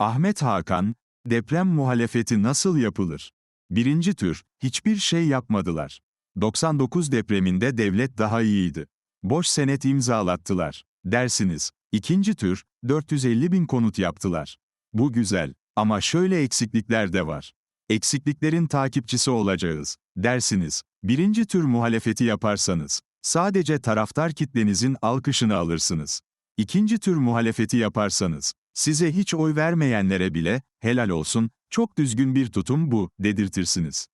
Ahmet Hakan, deprem muhalefeti nasıl yapılır? Birinci tür, hiçbir şey yapmadılar. 99 depreminde devlet daha iyiydi. Boş senet imzalattılar. Dersiniz. İkinci tür, 450 bin konut yaptılar. Bu güzel. Ama şöyle eksiklikler de var. Eksikliklerin takipçisi olacağız. Dersiniz. Birinci tür muhalefeti yaparsanız, sadece taraftar kitlenizin alkışını alırsınız. İkinci tür muhalefeti yaparsanız, size hiç oy vermeyenlere bile, helal olsun, çok düzgün bir tutum bu, dedirtirsiniz.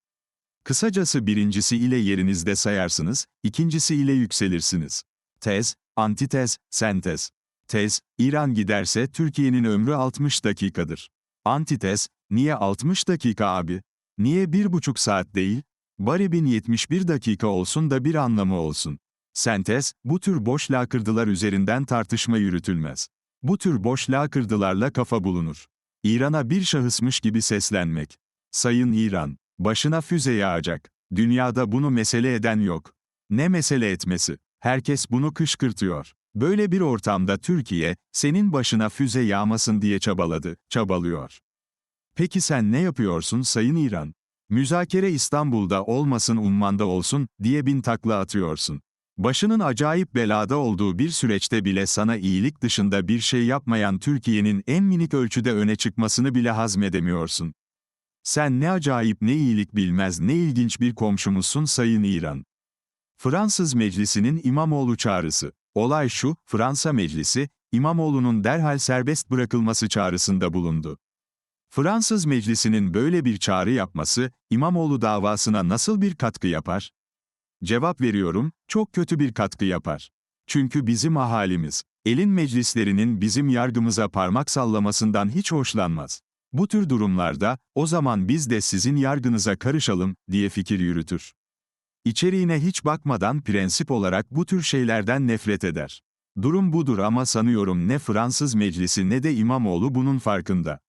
Kısacası birincisi ile yerinizde sayarsınız, ikincisi ile yükselirsiniz. Tez, antitez, sentez. Tez, İran giderse Türkiye'nin ömrü 60 dakikadır. Antitez, niye 60 dakika abi? Niye bir buçuk saat değil? Bari 1071 dakika olsun da bir anlamı olsun. Sentez, bu tür boş lakırdılar üzerinden tartışma yürütülmez. Bu tür boş lakırdılarla kafa bulunur. İran'a bir şahısmış gibi seslenmek. Sayın İran, başına füze yağacak. Dünyada bunu mesele eden yok. Ne mesele etmesi? Herkes bunu kışkırtıyor. Böyle bir ortamda Türkiye, senin başına füze yağmasın diye çabaladı, çabalıyor. Peki sen ne yapıyorsun Sayın İran? Müzakere İstanbul'da olmasın Umman'da olsun diye bin takla atıyorsun. Başının acayip belada olduğu bir süreçte bile sana iyilik dışında bir şey yapmayan Türkiye'nin en minik ölçüde öne çıkmasını bile hazmedemiyorsun. Sen ne acayip ne iyilik bilmez ne ilginç bir komşumuzsun Sayın İran. Fransız Meclisi'nin İmamoğlu çağrısı. Olay şu, Fransa Meclisi, İmamoğlu'nun derhal serbest bırakılması çağrısında bulundu. Fransız Meclisi'nin böyle bir çağrı yapması, İmamoğlu davasına nasıl bir katkı yapar? Cevap veriyorum, çok kötü bir katkı yapar. Çünkü bizim ahalimiz, elin meclislerinin bizim yargımıza parmak sallamasından hiç hoşlanmaz. Bu tür durumlarda, o zaman biz de sizin yargınıza karışalım, diye fikir yürütür. İçeriğine hiç bakmadan prensip olarak bu tür şeylerden nefret eder. Durum budur ama sanıyorum ne Fransız meclisi ne de İmamoğlu bunun farkında.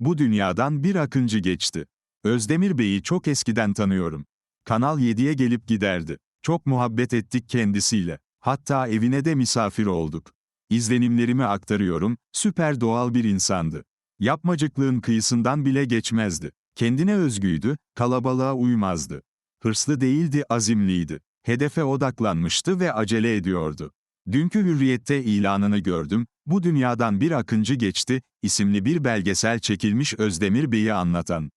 Bu dünyadan bir akıncı geçti. Özdemir Bey'i çok eskiden tanıyorum. Kanal 7'ye gelip giderdi. Çok muhabbet ettik kendisiyle. Hatta evine de misafir olduk. İzlenimlerimi aktarıyorum, süper doğal bir insandı. Yapmacıklığın kıyısından bile geçmezdi. Kendine özgüydü, kalabalığa uymazdı. Hırslı değildi, azimliydi. Hedefe odaklanmıştı ve acele ediyordu. Dünkü Hürriyet'te ilanını gördüm, bu dünyadan bir akıncı geçti, isimli bir belgesel çekilmiş Özdemir Bey'i anlatan.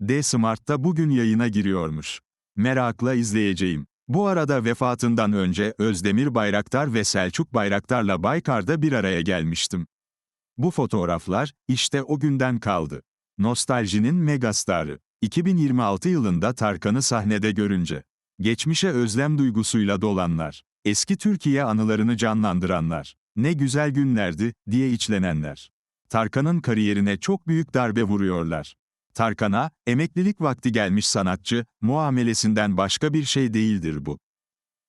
D Smart'ta bugün yayına giriyormuş. Merakla izleyeceğim. Bu arada vefatından önce Özdemir Bayraktar ve Selçuk Bayraktar'la Baykar'da bir araya gelmiştim. Bu fotoğraflar, işte o günden kaldı. Nostaljinin megastarı. 2026 yılında Tarkan'ı sahnede görünce. Geçmişe özlem duygusuyla dolanlar. Eski Türkiye anılarını canlandıranlar. Ne güzel günlerdi, diye içlenenler. Tarkan'ın kariyerine çok büyük darbe vuruyorlar. Tarkan'a, emeklilik vakti gelmiş sanatçı, muamelesinden başka bir şey değildir bu.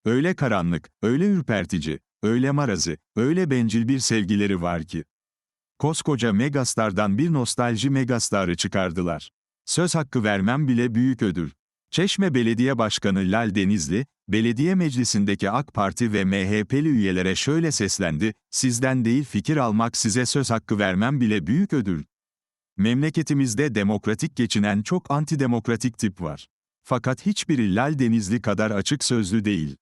Öyle karanlık, öyle ürpertici, öyle marazi, öyle bencil bir sevgileri var ki. Koskoca megastardan bir nostalji megastarı çıkardılar. Söz hakkı vermem bile büyük ödül. Çeşme Belediye Başkanı Lal Denizli, belediye meclisindeki AK Parti ve MHP'li üyelere şöyle seslendi, sizden değil fikir almak size söz hakkı vermem bile büyük ödül. Memleketimizde demokratik geçinen çok antidemokratik tip var. Fakat hiçbiri Lal Denizli kadar açık sözlü değil.